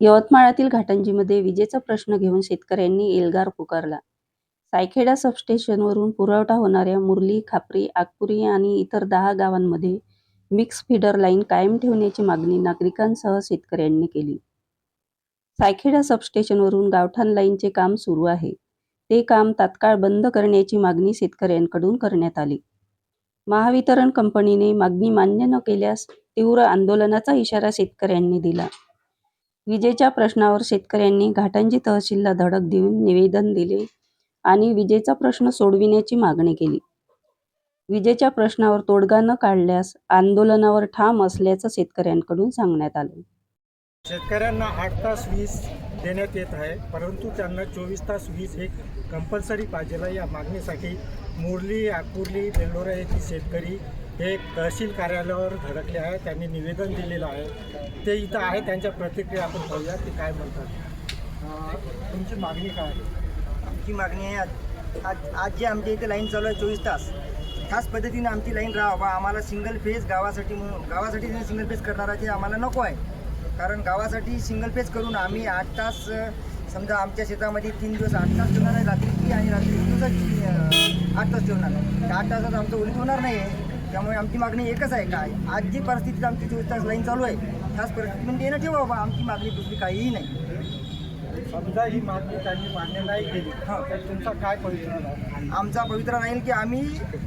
यवतमाळातील घाटंजीमध्ये विजेचा प्रश्न घेऊन शेतकऱ्यांनी एल्गार पुकारला. सायखेडा सबस्टेशनवरून पुरवठा होणाऱ्या मुरली खापरी, आगपुरी आणि इतर दहा गावांमध्ये मिक्स फीडर लाईन कायम ठेवण्याची मागणी नागरिकांसह शेतकऱ्यांनी केली. सायखेडा सबस्टेशनवरून गावठाण लाईनचे काम सुरू आहे. ते काम तात्काळ बंद करण्याची मागणी शेतकऱ्यांकडून करण्यात आली. महावितरण कंपनीने मागणी मान्य न केल्यास तीव्र आंदोलनाचा इशारा शेतकऱ्यांनी दिला. विजेच्या प्रश्नावर शेतकऱ्यांनी घाटंजी तहसीलला धडक देऊन निवेदन दिले आणि विजेचा प्रश्न सोडविण्याची मागणी केली. विजेच्या प्रश्नावर तोडगा न काढल्यास आंदोलनावर ठाम असल्याचं शेतकऱ्यांकडून सांगण्यात आलं. शेतकऱ्यांना आठ तास वीज देण्यात येत आहे परंतु त्यांना चोवीस तास वीज हे कंपल्सरी पाहिजे या मागणीसाठी मुरली आकुर्ली बेल्लोरा येथील शेतकरी हे तहसील कार्यालयावर धडकले आहे त्यांनी निवेदन दिलेलं आहे. ते इथं आहे त्यांच्या प्रतिक्रिया आपण पाहूया ते काय म्हणतात. तुमची मागणी काय आहे? आमची मागणी आहे आज आज आज जे आमच्या इथे लाईन चालू आहे चोवीस तास त्याच पद्धतीने आमची लाईन राहावा. आम्हाला सिंगल फेज गावासाठी म्हणून गावासाठी सिंगल फेज करणाराचे आम्हाला नको आहे. कारण गावासाठी सिंगल फेज करून आम्ही आठ तास समजा आमच्या शेतामध्ये तीन दिवस आठ तास ठेवणार आहे रात्रीची आणि रात्री दिवसाची आठ तास ठेवणार आहे. आठ तासात आमचं उलट होणार नाही आहे त्यामुळे आमची मागणी एकच आहे काय? आज जी परिस्थितीत आमची चोवीस तास लाईन चालू आहे त्याच परिस्थितीमध्ये येणं ठेवा बाबा आमची मागणी दुसरी काहीही नाही. समजा ही मागणी त्यांनी मान्य नाही केली हां. तर तुमचा काय पवित्रा आमचा पवित्र राहील की आम्ही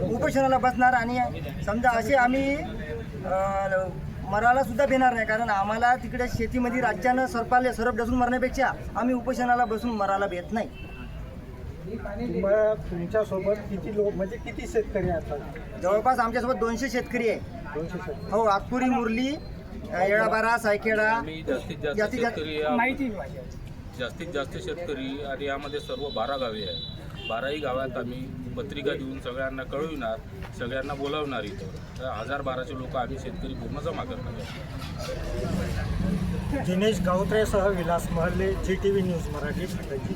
उपोषणाला बसणार आणि समजा असे आम्ही मराला सुद्धा देणार नाही कारण आम्हाला तिकडे शेतीमध्ये राज्यानं सरपाले सरप डसून मरण्यापेक्षा आम्ही उपोषणाला बसून मराला भेट नाही. तुम्हाला तुमच्यासोबत किती लोक म्हणजे किती शेतकरी असतात जवळपास आमच्यासोबत दोनशे शेतकरी आहे. दोनशे शेतकरी. हो आगपुरी मुरली येळाबारा सायखेडा. आम्ही जास्तीत जास्त जास्तीत जास्त शेतकरी या- जास्तीत जास्त शेतकरी आणि यामध्ये सर्व बारा गावे आहे बाराही गावात आम्ही पत्रिका देऊन सगळ्यांना कळविणार सगळ्यांना बोलावणार इथं. तर हजार बाराशे लोक आम्ही शेतकरी पूर्ण जमा करणार Dinesh गावत्रेसह Vilas Maharle G T V news Marathi Ghatanji